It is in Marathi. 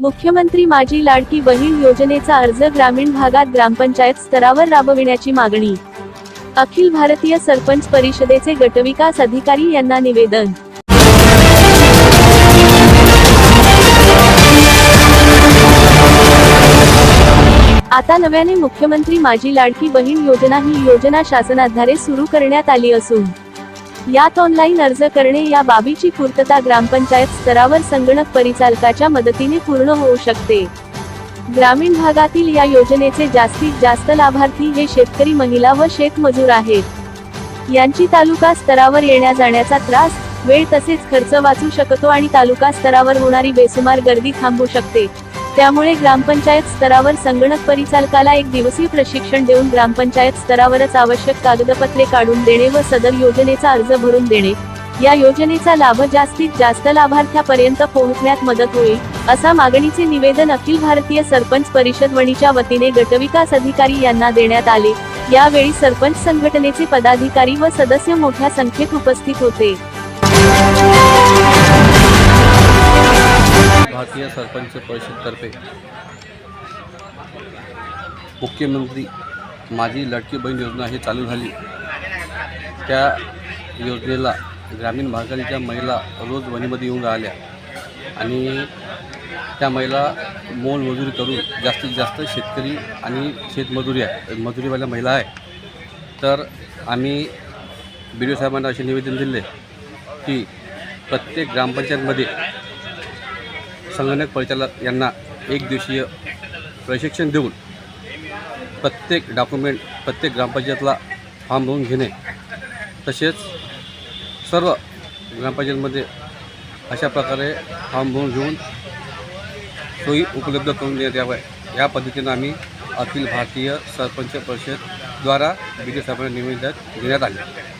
मुख्यमंत्री माझी लाडकी बहीण योजनेचा अर्ज ग्रामीण भागात ग्रामपंचायत स्तरावर राबविण्याची मागणी. अखिल भारतीय सरपंच परिषदेचे गटविकास अधिकारी यांना निवेदन. आता नव्याने मुख्यमंत्री माझी लाडकी बहीण योजना ही योजना शासनाद्वारे सुरू करण्यात आली असून यात ऑनलाईन अर्ज करणे या बाबीची पूर्तता ग्रामपंचायत स्तरावर संगणक परिचालकाच्या मदतीने पूर्ण होऊ शकते. ग्रामीण भागातील या योजनेचे जास्तीत जास्त लाभार्थी हे शेतकरी महिला व शेतमजूर आहेत. यांची तालुका स्तरावर येण्या जाण्याचा त्रास वेळ तसेच खर्च वाचू शकतो आणि तालुका स्तरावर होणारी बेसुमार गर्दी थांबू शकते. त्यामुळे ग्रामपंचायत स्तरावर संगणक परिचालकाला एक दिवसीय प्रशिक्षण देऊन ग्रामपंचायत स्तरावरच आवश्यक कागदपत्रे काढून देणे व सदर योजनेचा अर्ज भरून देणे. या योजनेचा लाभ जास्तीत जास्त लाभार्थ्यापर्यंत पोहोचण्यात मदत होईल असा मागणीचे निवेदन अखिल भारतीय सरपंच परिषद वणीच्या वतीने गटविकास अधिकारी यांना देण्यात आले. यावेळी सरपंच संघटनेचे पदाधिकारी व सदस्य मोठ्या संख्येत उपस्थित होते. भारतीय सरपंच परिषदतर्फे मुख्यमंत्री माझी लडकी बहीण योजना ही चालू झाली. त्या योजनेला ग्रामीण भागातील महिला रोज वणीमध्ये येऊन राहिल्या आणि त्या महिला मोलमजुरी करून जास्तीत जास्त शेतकरी आणि शेतमजुरी आहे मजुरीवाल्या महिला आहे. तर आम्ही बी डी साहेबांना असे निवेदन दिले की प्रत्येक ग्रामपंचायतमध्ये संगणक परिचालक यांना एक दिवसीय प्रशिक्षण देऊन प्रत्येक डॉक्युमेंट प्रत्येक ग्रामपंचायतला फॉर्म भरून घेणे तसेच सर्व ग्रामपंचायतमध्ये अशा प्रकारे फॉर्म भरून घेऊन सोयी उपलब्ध करून देण्यात याव्या. या पद्धतीनं आम्ही अखिल भारतीय सरपंच परिषदद्वारा विजय साहेबांना निवेदन देण्यात आले.